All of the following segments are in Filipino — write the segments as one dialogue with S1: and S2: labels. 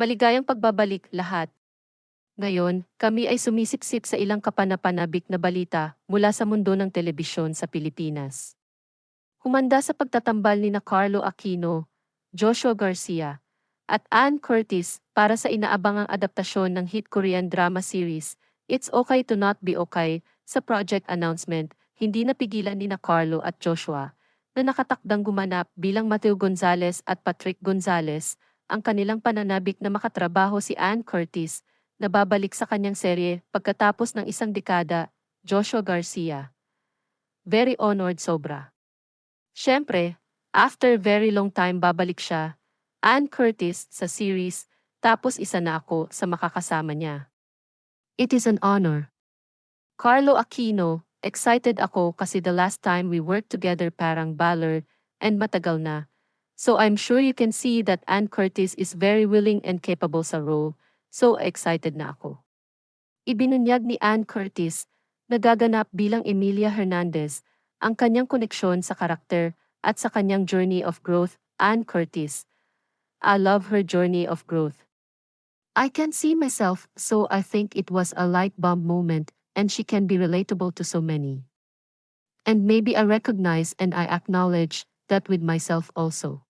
S1: Maligayang pagbabalik lahat. Ngayon, kami ay sumisipsip sa ilang kapanapanabik na balita mula sa mundo ng telebisyon sa Pilipinas. Humanda sa pagtatambal ni na Carlo Aquino, Joshua Garcia, at Ann Curtis para sa inaabangang adaptasyon ng hit Korean drama series, It's Okay to Not Be Okay, sa project announcement, hindi napigilan ni na Carlo at Joshua na nakatakdang gumanap bilang Mateo Gonzales at Patrick Gonzales, ang kanilang pananabik na makatrabaho si Ann Curtis na babalik sa kanyang serye pagkatapos ng isang dekada, Joshua Garcia. Very honored sobra. Siyempre, after very long time babalik siya, Ann Curtis sa series, tapos isa na ako sa makakasama niya. It is an honor. Carlo Aquino, excited ako kasi the last time we worked together parang Ballard, and matagal na. So I'm sure you can see that Ann Curtis is very willing and capable sa role, so excited na ako. Ibinunyag ni Ann Curtis, nagaganap bilang Emilia Hernandez, ang kanyang koneksyon sa karakter at sa kanyang journey of growth, Ann Curtis. I love her journey of growth. I can see myself, so I think it was a light bulb moment, and she can be relatable to so many. And maybe I recognize and I acknowledge that with myself also.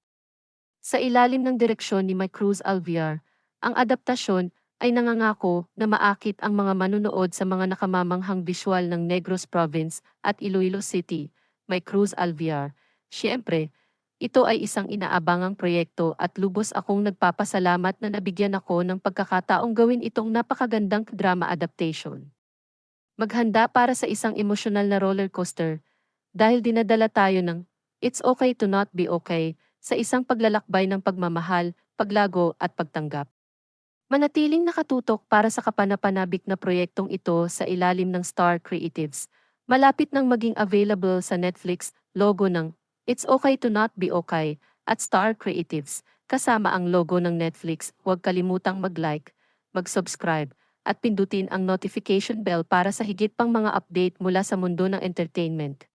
S1: Sa ilalim ng direksyon ni Mike Cruz Alviar, ang adaptasyon ay nangangako na maakit ang mga manunood sa mga nakamamanghang visual ng Negros Province at Iloilo City, Mike Cruz Alviar. Siyempre, ito ay isang inaabangang proyekto at lubos akong nagpapasalamat na nabigyan ako ng pagkakataong gawin itong napakagandang drama adaptation. Maghanda para sa isang emosyonal na roller coaster dahil dinadala tayo ng It's okay to not be okay sa isang paglalakbay ng pagmamahal, paglago at pagtanggap. Manatiling nakatutok para sa kapanapanabik na proyektong ito sa ilalim ng Star Creatives. Malapit nang maging available sa Netflix, logo ng It's Okay to Not Be Okay at Star Creatives. Kasama ang logo ng Netflix, huwag kalimutang mag-like, mag-subscribe, at pindutin ang notification bell para sa higit pang mga update mula sa mundo ng entertainment.